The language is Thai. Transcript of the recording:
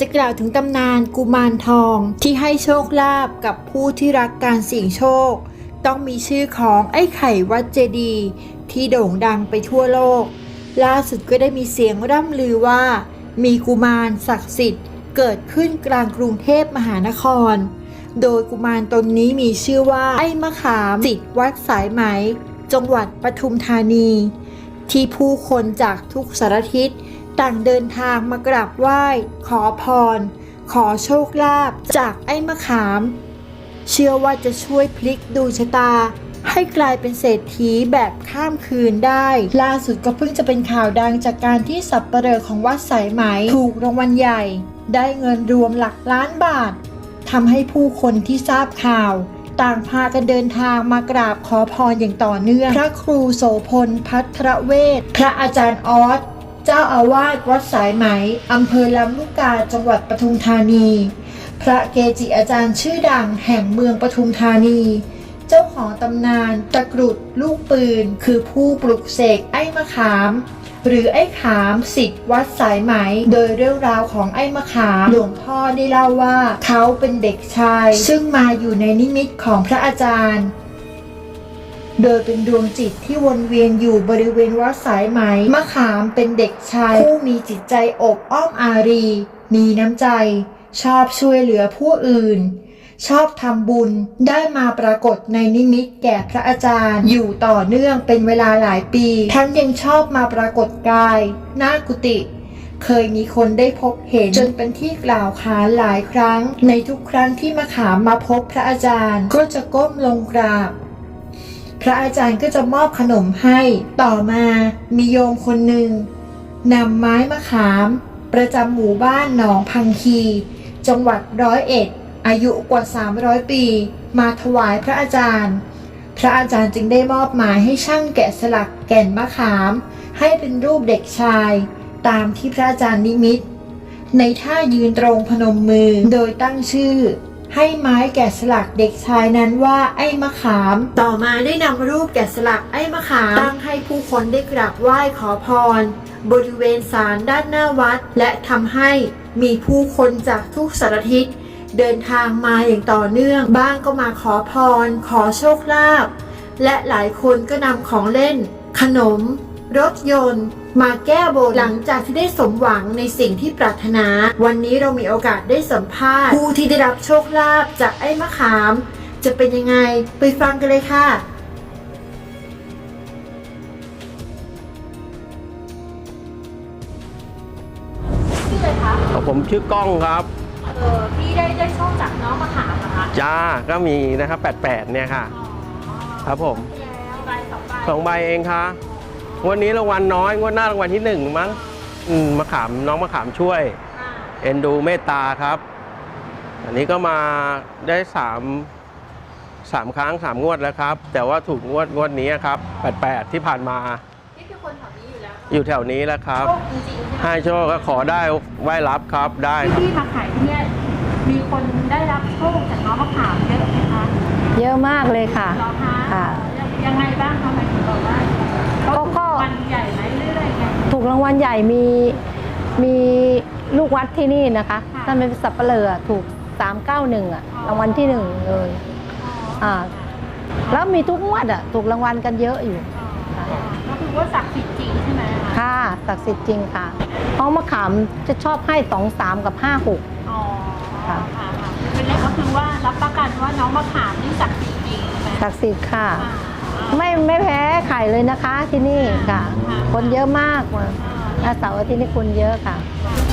จะกล่าวถึงตำนานกุมารทอง ที่ให้โชคลาภกับผู้ที่รักการเสี่ยงโชค ต้องมีชื่อของไอ้ไข่วัดเจดีย์ที่โด่งดังไปทั่วโลก ล่าสุดก็ได้มีเสียงร่ำลือว่า มีกุมารศักดิ์สิทธิ์ เกิดขึ้นกลางกรุงเทพมหานคร โดยกุมารตนนี้มีชื่อว่าไอ้มะขามสิทธิ์วัดสายไหม จังหวัดปทุมธานี ที่ผู้คนจากทุกสารทิศ ต่างเดินทางมากราบไหว้ ขอพร ขอโชคลาภจากไอ้มะขาม เชื่อว่าจะช่วยพลิกดูชะตา ให้กลายเป็นเศรษฐีแบบข้ามคืนได้ ล่าสุดก็เพิ่งจะเป็นข่าวดังจากการที่สับเปลอของวัดสายไหม ถูกรางวัลใหญ่ ได้เงินรวมหลักล้านบาททำให้ผู้คนที่ทราบข่าวต่างพากันเดินทางมากราบขอพรอย่างต่อเนื่อง พระครูโสพลพัทรเวทพระอาจารย์ออส เจ้าอาวาสวัดสายไหมอำเภอลำลูกกาจังหวัดปทุมธานี พระเกจิอาจารย์ชื่อดังแห่งเมืองปทุมธานี เจ้าของตำนานตะกรุดลูกปืน คือผู้ปลุกเสกไอ้มะขาม หรือไอ้ขามสิทธิ์วัดสายไหม โดยเรื่องราวของไอ้มะขามหลวงพ่อได้เล่าว่าเขาเป็นเด็กชาย ซึ่งมาอยู่ในนิมิตของพระอาจารย์ โดยเป็นดวงจิตที่วนเวียนอยู่บริเวณวัดสายไหม มะขามเป็นเด็กชายผู้มีจิตใจอบอ้อมอารี มีน้ำใจ ชอบช่วยเหลือผู้อื่น ชอบทำบุญได้มาปรากฏในนิมิตแก่พระอาจารย์ อยู่ต่อเนื่องเป็นเวลาหลายปี ทั้งยังชอบมาปรากฏกาย หน้ากุฏิเคยมีคนได้พบเห็นจนเป็นที่กล่าวขานหลายครั้ง ในทุกครั้งที่มะขามมาพบพระอาจารย์ ก็จะก้มลงกราบ พระอาจารย์ก็จะมอบขนมให้ ต่อมามีโยมคนหนึ่งนำไม้มะขาม ประจำหมู่บ้านหนองพังคี จังหวัดร้อยเอ็ด อายุกว่า 300 ปี มาถวายพระอาจารย์ พระอาจารย์จึงได้มอบหมายให้ช่างแกะสลักแก่นมะขาม ให้เป็นรูปเด็กชาย ตามที่พระอาจารย์นิมิต ในท่ายืนตรงพนมมือโดยตั้งชื่อ ให้ไม้แกะสลักเด็กชายนั้นว่าไอ้มะขาม ต่อมาได้นำรูปแกะสลักไอ้มะขามตั้งให้ผู้คนได้กราบไหว้ขอพร บริเวณศาลด้านหน้าวัด และทำให้มีผู้คนจากทุกสารทิศเดินทางมาอย่างต่อเนื่อง บ้างก็มาขอพร ขอโชคลาภและหลายคนก็นำของเล่น ขนม รถยนต์ มาแก้บนหลังจากที่ได้สมหวังในสิ่งที่ปรารถนา วันนี้เรามีโอกาสได้สัมภาษณ์ผู้ที่ได้รับโชคลาภจากไอ้มะขาม จะเป็นยังไงไปฟังกันเลยค่ะชื่ออะไรคะผมชื่อก้องครับ เออพี่ได้ได้โชคจากน้องมะขามเหรอคะจ้าก็มีนะครับ 88 เนี่ยค่ะอ๋อครับผมแล้วใบสองใบสองใบเองค่ะง วันนี้รางวัลน้อยงวดหน้ารางวัลที่หนึ่งมั้งอืมมะขามน้องมะขามช่วยอ่าเอ็นดูเมตตาครับ อันนี้ก็มาได้สามสามครั้งสามงวดแล้วครับ แต่ว่าถูกงวดงวดนี้ครับ88ที่ผ่านมา นี่คือคนแถวนี้อยู่แล้วอยู่แถวนี้แล้วครับ โชคจริงๆใช่ไหมให้โชคก็ขอได้ไหว้รับครับได้ที่พี่มาขายที่เนี่ยมีคนได้รับโชคจากน้องมะขามเยอะไหมคะเยอะมากเลยค่ะ เหรอคะค่ะ ยังไงบ้างทำไมถึงบอกว่าเขา ก็ก็วันใหญ่ไหมเรื่อยๆไง ถูกรางวัลใหญ่มีมีลูกวัดที่นี่นะคะค่ะท่านเป็นสับเปลือถูก 391อะอ๋อ รางวัลที่หนึ่งเลยอ่าแล้วมีทุกงวดอะถูกรางวัลกันเยอะอยู่อ๋อก็คือว่าศักดิ์สิทธิ์จริงใช่ไหมคะค่ะศักดิ์สิทธิ์จริงค่ะเพราะมะขามจะชอบให้สองสามกับห้าหก อ๋อค่ะ ค่ะค่ะเป็นเลขก็คือว่ารับประกันว่าน้องมะขามนี่ศักดิ์สิทธิ์จริงใช่ไหมศักดิ์สิทธิ์ค่ะ อ่า ไม่ไม่แพ้ไข่เลยนะคะที่นี่ค่ะค่ะคนเยอะมากมาหน้าเสาร์อาทิตย์นี่คนเยอะค่ะค่ะ